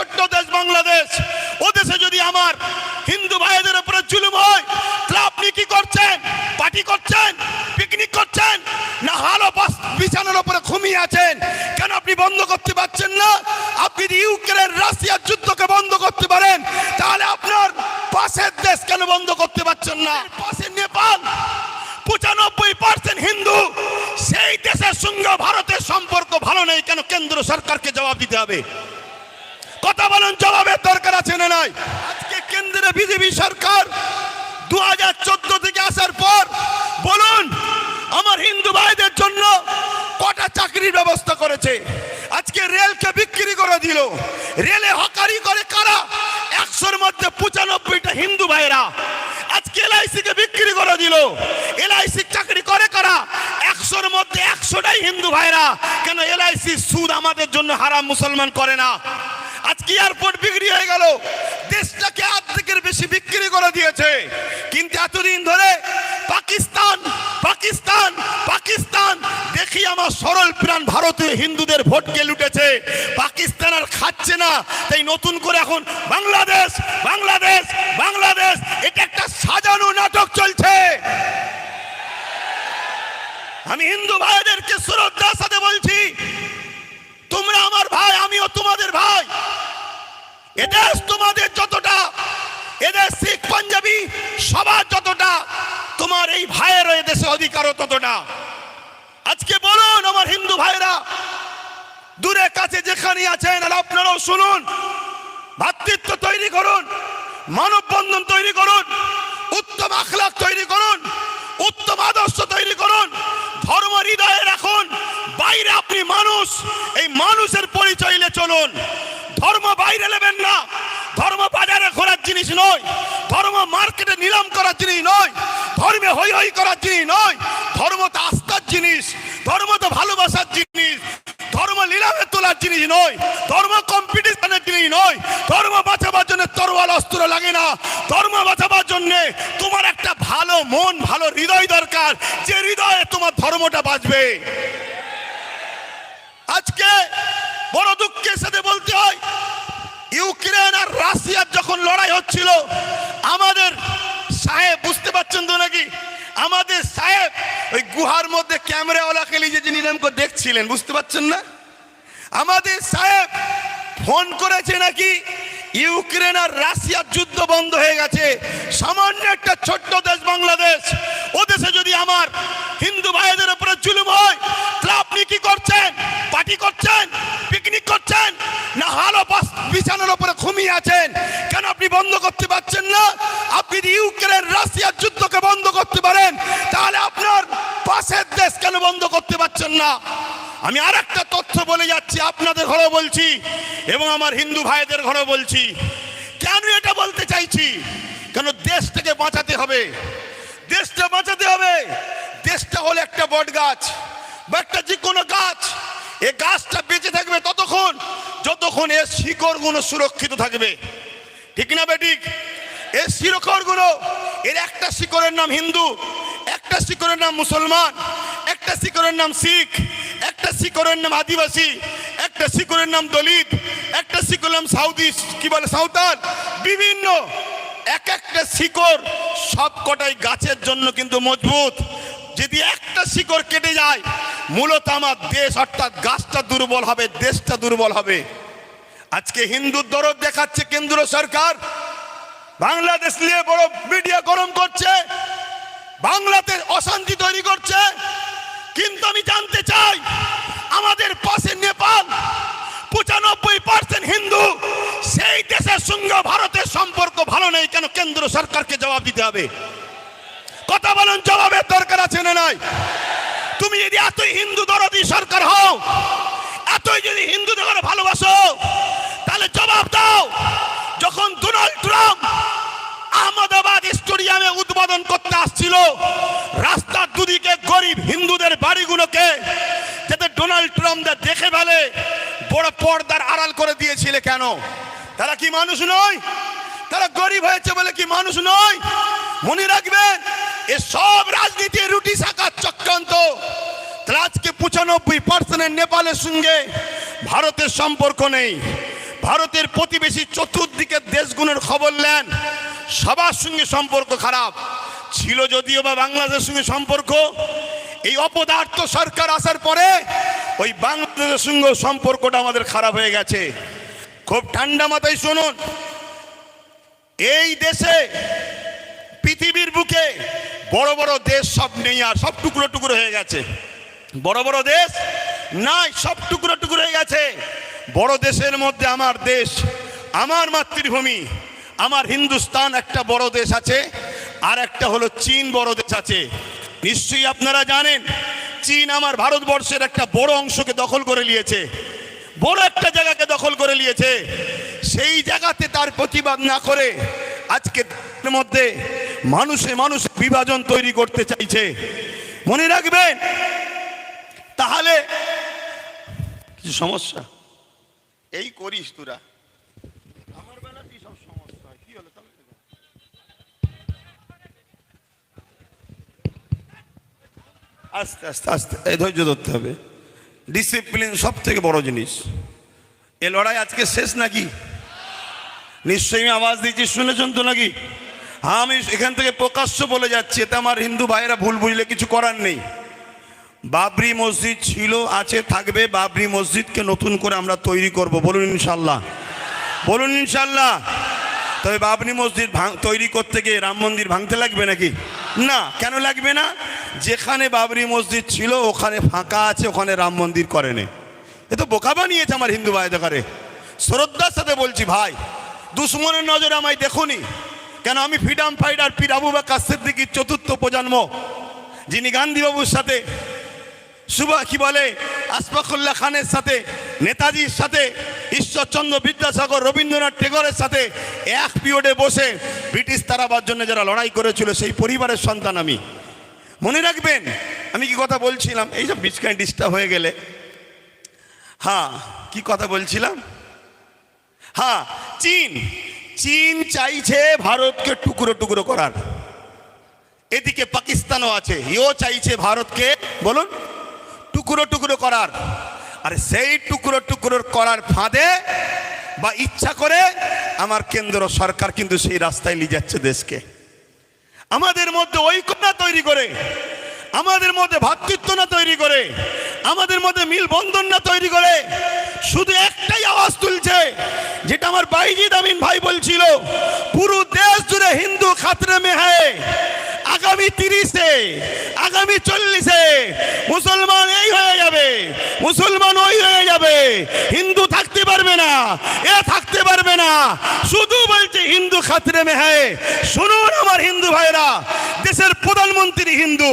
ছোট্ট দেশ বাংলাদেশ, ও দেশে যদি আমার হিন্দু ভাইদের উপরে জুলুম হয়, তাহলে আপনি কি করছেন? পার্টি করছেন? পিকনিক করছেন? না হালো বিছানার উপরে ঘুমিয়ে আছেন? কেন আপনি বন্ধ করতে পারছেন না? আপনি যদি ইউক্রেন রাশিয়ার যুদ্ধকে বন্ধ করতে পারেন, তাহলে আপনার পাশের দেশ কেন বন্ধ করতে পারছেন না? পাশে নেপাল, পঁচানব্বই পার্সেন্ট হিন্দু। সেই দেশের সঙ্গে ভারতের সম্পর্ক ভালো নেই, কেন কেন্দ্র সরকারকে জবাব দিতে হবে? কথা বলেন জবাবের দরকার আছে না নাই? আজকে কেন্দ্রে বিজেপি সরকার দু হাজার চোদ্দ থেকে আসার পর, বলুন, আমার হিন্দু ভাইদের জন্য কটা চাকরির ব্যবস্থা করেছে? আজকে রেলকে বিক্রি করে দিল। রেলে হকারি করে কারা? একশোর মধ্যে পঁচানব্বইটা হিন্দু ভাইরা। আজকে এলআইসি কে বিক্রি করে দিল। এলআইসি চাকরি করে কারা? একশোর মধ্যে একশোটাই হিন্দু ভাইরা। কেন এলআইসি সুদ আমাদের জন্য হারাম, মুসলমান করে না? আজকে এয়ারপোর্ট বিক্রি হয়ে গেল। দেশটাকে অর্ধেকের বেশি বিক্রি করে দিয়েছে। কিন্তু এতদিন ধরে পাকিস্তান পাকিস্তান পাকিস্তান, দেখি আমার সরল প্রাণ ভারতীয় হিন্দুদের ভোটকে লুটেছে। পাকিস্তান আর খাচ্ছে না। তাই নতুন করে এখন বাংলাদেশ বাংলাদেশ বাংলাদেশ, এটা একটা সাজানো নাটক চলছে। আমি হিন্দু ভাইদেরকে শ্রদ্ধার সাথে বলছি তোমরা আমার ভাই, আমিও তোমাদের ভাই। এদেশ তোমাদের যতটা, এদেশ শিখ, পাঞ্জাবি সবার যতটা, তোমার এই ভাইয়েরও এদেশে অধিকারও ততটা। আজকে বলুন, আমার হিন্দু ভাইরা দূরে, কাছে যেখানে আছেন, আর আপনারাও শুনুন। ভাতৃত্ব তৈরি করুন, মানববন্ধন তৈরি করুন, উত্তম আখলাক তৈরি করুন, উত্তম আদর্শ তৈরি করুন, ধর্ম হৃদয়ে রাখুন, বাইরে আপনি মানুষ পরিচয় ধর্ম বাইরে নেবেন না। ধর্ম বাজারে ঘোরার জিনিস নয়। ধর্ম মার্কেটে নিলাম করার জিনিস নয়। ধর্মে হই হই করার জিনিস নয়। ধর্ম তো আস্থার জিনিস। ধর্ম তো ভালোবাসার জিনিস। ধর্ম নিলামে তোলার জিনিস নয়। ধর্ম কম্পিটিশনের জিনিস নয়। ধর্ম বাঁচাবার জন্য তরোয়াল, অস্ত্র লাগে না। ধর্ম বাঁচাবার জন্য তোমার একটা ভালো মন, ভালো হৃদয় দরকার। যে হৃদয়ে তোমার ধর্মটা বাঁচবে। আজকে বড় দুঃখের সাথে বলতে হয়, ইউক্রেন আর রাশিয়ার যখন লড়াই হচ্ছিল, আমাদের সাহেব, বুঝতে পারছেন তো নাকি? আমাদের সাহেব ওই গুহার মধ্যে ক্যামেরাওয়ালা নিজে যে নাম করে দেখছিলেন, বুঝতে পারছেন না? আমাদের সাহেব ফোন করেছে নাকি ইউক্রেন আর রাশিয়ার যুদ্ধ বন্ধ হয়ে গেছে। সামান্য একটা ছোট্ট দেশ বাংলাদেশ, ও দেশে যদি আমার হিন্দু ভাইদের উপরে জুলুম হয়, তাহলে আপনি কি করছেন? পার্টি করছেন? পিকনিক করছেন? না হালো বিছানার উপরে ঘুমিয়ে আছেন? কেন আপনি বন্ধ করতে পারছেন না? আপনি ইউক্রেন রাশিয়ার যুদ্ধকে বন্ধ করতে পারেন, তাহলে আপনার পাশের দেশ কেন বন্ধ করতে পারছেন না? আমি আর একটা তথ্য বলে যাচ্ছি, আপনাদের ঘরে বলছি এবং আমার হিন্দু ভাইদের ঘরে বলছি। কেন এটা বলতে চাইছি? কেন দেশটাকে বাঁচাতে হবে? দেশটা বাঁচাতে হবে। দেশটা হলো একটা বট গাছ বা একটা যে কোনো গাছ। এ গাছটা বেঁচে থাকবে ততক্ষণ, যতক্ষণ এর শিকড়গুলো সুরক্ষিত থাকবে। ঠিক না বেঠিক এর শিকড়গুলো, এর একটা শিকড়ের নাম হিন্দু, একটা শিকড়ের নাম মুসলমান, একটা শিকড়ের নাম শিখ। একটা শিকড়ের নাম আদিবাসী, একটা শিকড়ের নাম দলিত, একটা শিকড়ের নাম সাউদি, কি বলে, সাঁওতাল? বিভিন্ন, এক একটা শিকড় সব কটাই গাছের জন্য কিন্তু মজবুত। যদি একটা শিকড় কেটে যায়, মূলত আমার দেশ, অর্থাৎ গাছটা দুর্বল হবে, দেশটা দুর্বল হবে। আজকে হিন্দুর দরদ দেখাচ্ছে কেন্দ্র সরকার। বাংলাদেশ নিয়ে বড় মিডিয়া গরম করছে, বাংলাতে অশান্তি তৈরি করছে। কিন্তু আমি জানতে চাই, আমাদের পাশে নেপাল, পঁচানব্বই পার্সেন্ট হিন্দু, সেই দেশের সঙ্গে ভারতের সম্পর্ক ভালো নেই কেন কেন্দ্র সরকারকে জবাব দিতে হবে? কথা বলেন জবাবের দরকার আছে না নাই? তুমি যদি এতই হিন্দু দরদি সরকার হও, এতই যদি ঘরে ভালোবাসো, তাহলে জবাব দাও, যখন ডোনাল্ড ট্রাম্প আহমেদাবাদ স্টেডিয়ামে উদ্বোধন করতে আসছিল। রাস্তার দুদিকে গরিব হিন্দুদের বাড়িগুলোকে, যাতে ডোনাল্ড ট্রাম্পদের দেখে ফেলে, বড় পর্দার আড়াল করে দিয়েছিলে কেন? তারা কি মানুষ নয়? তারা গরিব হয়েছে বলে কি মানুষ নয়? মনে রাখবেন এ সব রাজনীতি রুটি শাখার চক্রান্ত। আজকে পঁচানব্বই পার্সেন্টের নেপালের সঙ্গে ভারতের সম্পর্ক নেই। ভারতের প্রতিবেশী চতুর্দিকের দেশগুলোর খবর নেন। সবার সঙ্গে সম্পর্ক খারাপ। ছিল যদিও বা বাংলাদেশের সঙ্গে সম্পর্ক, এই অপদার্থ সরকার আসার পরে ওই বাংলাদেশের সঙ্গে সম্পর্কটা আমাদের খারাপ হয়ে গেছে। খুব ঠান্ডা মাথায় শুনুন, এই দেশে, পৃথিবীর বুকে বড় বড় দেশ সব নেই আর সব টুকরো টুকরো হয়ে গেছে। বড় বড় দেশ নাই, সব টুকরো টুকরো হয়ে গেছে। বড় দেশের মধ্যে আমার দেশ, আমার মাতৃভূমি। আমার হিন্দুস্তান একটা বড় দেশ আছে আর একটা হলো চীন বড় দেশ আছে। নিশ্চয়ই আপনারা জানেন চীন আমার ভারতবর্ষের একটা বড় অংশকে দখল করে নিয়েছে। বড় একটা জায়গাকে দখল করে নিয়েছে। সেই জায়গাতে তার প্রতিবাদ না করে আজকে মধ্যে মানুষে মানুষ বিভাজন তৈরি করতে চাইছে। মনে রাখবেন তাহলে কিছু সমস্যা? এই করিস তোরা। আস্তে আস্তে আস্তে, এই ধৈর্য ধরতে হবে। ডিসিপ্লিন সব থেকে বড় জিনিস। এ লড়াই আজকে শেষ নাকি? নিশ্চয়ই আমি আওয়াজ দিচ্ছি, শুনেছেন তো নাকি? হ্যাঁ আমি এখান থেকে প্রকাশ্য বলে যাচ্ছি, এতে আমার হিন্দু ভাইয়েরা ভুল বুঝলে কিছু করার নেই। বাবরি মসজিদ ছিল, আছে, থাকবে, বাবরি মসজিদকে নতুন করে আমরা তৈরি করব। বলুন ইনশাল্লাহ। বলুন ইনশাল্লাহ। তবে বাবরি মসজিদ তৈরি করতে গিয়ে রাম মন্দির ভাঙতে লাগবে নাকি? না, কেন লাগবে না? যেখানে বাবরি মসজিদ ছিল, ওখানে ফাঁকা আছে, ওখানে রাম মন্দির করেনি। এ তো বোকা বানিয়েছে আমার হিন্দু ভাই দেখারে শ্রদ্ধার সাথে বলছি, ভাই, দুশ্মনের নজরে আমায় দেখুনি? কেন আমি ফ্রিডম ফাইটার আবু বাক্কা সিদ্দিকির চতুর্থ প্রজন্ম, যিনি গান্ধীবাবুর সাথে সুবা কি বলে? আসফাকুল্লাহ খানের সাথে, নেতাজির সাথে, ঈশ্বরচন্দ্র বিদ্যাসাগর, রবীন্দ্রনাথ টেগরের সাথে এক পিরিয়ডে বসে ব্রিটিশ তারাবার জন্য যারা লড়াই করেছিল, সেই পরিবারের সন্তান আমি। মনে রাখবেন, আমি কি কথা বলছিলাম? এই সব বিচকায় ডিস্টার্ব হয়ে গেলে। হ্যাঁ কি কথা বলছিলাম? হ্যাঁ চীন। চীন চাইছে ভারতকে টুকরো টুকরো করার। এদিকে পাকিস্তানও আছে, ইও চাইছে ভারতকে, বলুন। টুকরো টুকরো করার। আর সেই টুকরো টুকরো করার ফাঁদে বা ইচ্ছা করে আমার কেন্দ্র সরকার কিন্তু সেই রাস্তায় নিয়ে যাচ্ছে দেশকে। আমাদের মধ্যে ঐক্য না তৈরি করে, আমাদের মধ্যে ভ্রাতৃত্ব না তৈরি করে, আমাদের মধ্যে মিল বন্ধন না তৈরি করে, শুধু একটাই আওয়াজ তুলছে, যেটা আমার বাইজিদ আমিন ভাই বলছিল, পুরো দেশ জুড়ে হিন্দু খাতরে মে আগামী তিরিশে, আগামী চল্লিশে মুসলমান এই হয়ে যাবে, মুসলমান ওই হয়ে যাবে। হিন্দু থাকতে পারবে না, এ থাকতে পারবে না। শুধু বলছে হিন্দু খাতরে মে হ্যায়। শুনুন আমার হিন্দু ভাইরা দেশের প্রধানমন্ত্রী হিন্দু,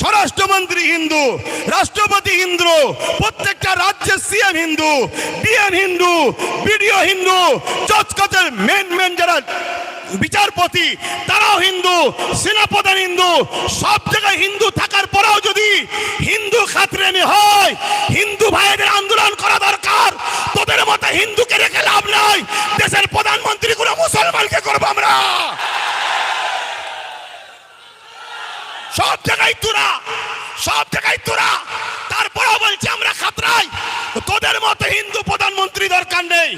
স্বরাষ্ট্রমন্ত্রী হিন্দু, রাষ্ট্রপতি হিন্দু, প্রত্যেকটা রাজ্যের CM Hindu, DM Hindu, BDO Hindu জজ মেন মেন যারা বিচারপতি, তারাও হিন্দু, সেনাপ্রধান হিন্দু, সব জায়গায় হিন্দু থাকার পরেও যদি হিন্দু খাতরেমি হয়, হিন্দু ভাইদের আন্দোলন করা দরকার, তোদের মতো হিন্দুকে রেখে লাভ নাই, দেশের প্রধানমন্ত্রী কোনো মুসলমানকে করব আমরা। সব জায়গায় তোরা, সব জায়গায় তোরা, তারপরেও বলছি আমরা খাতরাই। তোদের মতো হিন্দু প্রধানমন্ত্রী দরকার নেই,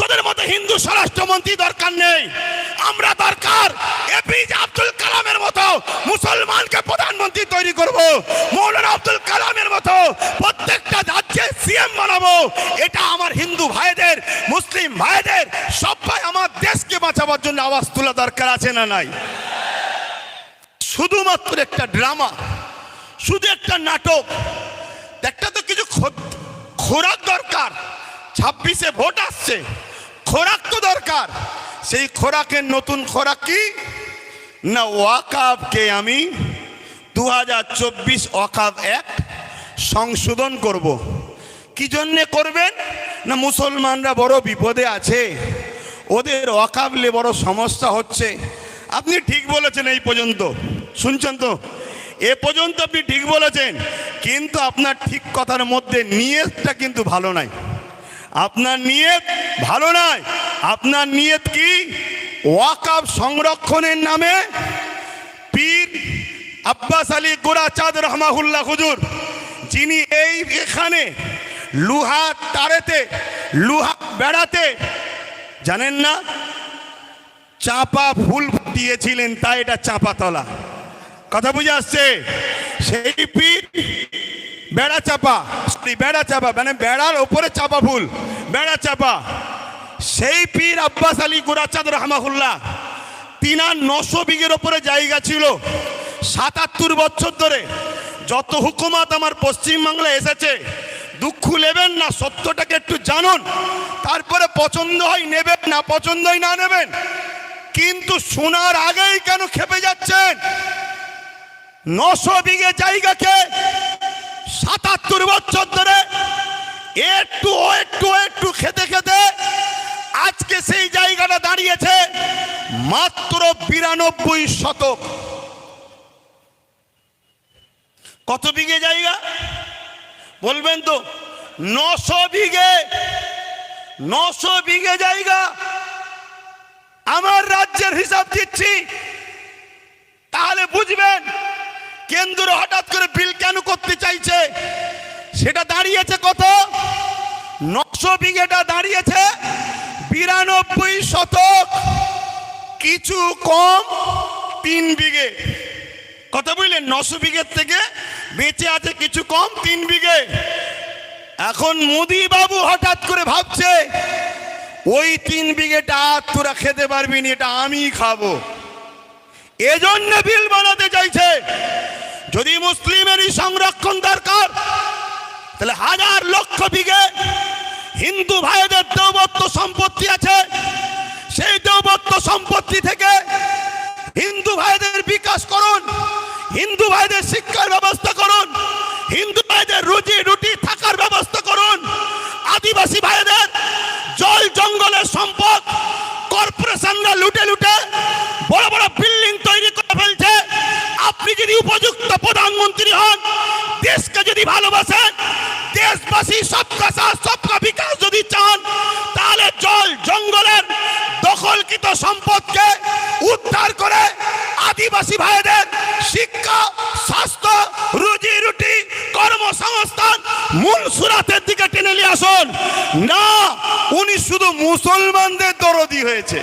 তোদের মতো হিন্দু স্বরাষ্ট্রমন্ত্রী দরকার নেই। আমরা দরকার। এপিজে আব্দুল কালামের মতো মুসলমানকে প্রধানমন্ত্রী তৈরি করব। মৌলানা আব্দুল কালামের মতো প্রত্যেকটা রাজ্যে সিএম বানাবো। এটা আমার হিন্দু ভাইদের, মুসলিম ভাইদের, সবাই আমার দেশকে বাঁচাবার জন্য আওয়াজ তোলা দরকার আছে না নাই? শুধুমাত্র একটা ড্রামা, শুধু একটা নাটক। একটা তো কিছু খোরাক দরকার। ছাব্বিশে ভোট আসছে। খোরাক তো দরকার। সেই খোরাকের নতুন খোরাক কি? না ওয়াকাবকে আমি দু হাজার চব্বিশ ওয়াকাব এক সংশোধন করব। কি জন্যে করবেন? না মুসলমানরা বড় বিপদে আছে। ওদের অকাবলে বড় সমস্যা হচ্ছে। আপনি ঠিক বলেছেন এই পর্যন্ত। শুনছেন তো? এ পর্যন্ত আপনি ঠিক বলেছেন। কিন্তু আপনার ঠিক কথার মধ্যে নিয়তটা কিন্তু ভালো নাই। আপনার নিয়ত ভালো নয়। আপনার নিয়ত কি? ওয়াকাব সংরক্ষণের নামে পীর আব্বাস আলী গোরাচাঁদ রহমাহুল্লাহ হুজুর, যিনি এই এখানে লুহা তারেতে, লুহা বেড়াতে, জানেন না? চাপা ফুল দিয়েছিলেন তাই এটা চাপা তলা। কথা বুঝে আসছে? সেই পীর বেড়া চাপা। sorry, বেড়া চাপা মানে বেড়ার ওপরে চাপা ফুল। বেড়া চাপা। সেই পীর আব্বাস আলী গুরাচাঁদ রহমাহুল্লাহ তিনার নশো বিঘের ওপরে জায়গা ছিল। সাতাত্তর বছর ধরে যত হুকুমাত আমার পশ্চিমবাংলায় এসেছে দুঃখ নেবেন না সত্যটাকে একটু জানুন। তারপরে পছন্দ হয় নেবেন না পছন্দ হয় না নেবেন। কিন্তু শোনার আগেই কেন খেপে যাচ্ছেন? নশো বিঘে জায়গাকে সাতাত্তর বছর ধরে একটু একটু একটু খেতে খেতে আজকে সেই জায়গাটা দাঁড়িয়েছে মাত্র বিরানব্বই শতক। কত বিঘে জায়গা? বলবেন তো, নশো বিঘে নশো বিঘে জায়গা আমার রাজ্যের হিসাব দিচ্ছি। তাহলে বুঝবেন কেন্দ্র হঠাৎ করে বিল কেন করতে চাইছে? সেটা দাঁড়িয়েছে কত? নশো বিঘেটা দাঁড়িয়েছে। বিরানব্বই শতক। কিছু কম, তিন বিঘে। কত বুঝলেন? নশো বিঘের থেকে বেঁচে আছে কিছু কম, তিন বিঘে। এখন মোদি বাবু হঠাৎ করে ভাবছে, ওই তিন বিঘেটা তোরা খেতে পারবি না, এটা আমি খাব। এজন্য বিল বানাতে চাইছে। যদি মুসলিমেরই সংরক্ষণ দরকার, তাহলে হাজার লক্ষ বিঘে হিন্দু ভাইদের দৌবত্ব সম্পত্তি আছে। সেই দৌবত্ব সম্পত্তি থেকে হিন্দু ভাইদের বিকাশ করুন, হিন্দু ভাইদের শিক্ষার ব্যবস্থা করুন, হিন্দু ভাইদের রুজি রুটি থাকার ব্যবস্থা করুন। আদিবাসী ভাইদের জল জঙ্গলের সম্পদ কর্পোরেশনরা লুটে লুটে বড় বড় বিল্ডিং তৈরি করে ফেলছে আপনি যদি উপযুক্ত প্রধানমন্ত্রী হন, দেশকে যদি ভালোবাসেন, দেশবাসী সবকা সাথ, সবকা বিকাশ যদি চান, তাহলে জল জঙ্গলের দখলকৃত সম্পদকে উদ্ধার করে আদিবাসী ভাইদের শিক্ষা, স্বাস্থ্য, রুজি রুটি, কর্মসংস্থান মূল সুরাতের দিকে টেনে নিয়ে আসুন। না, উনি শুধু মুসলমানদের দরদি হয়েছে।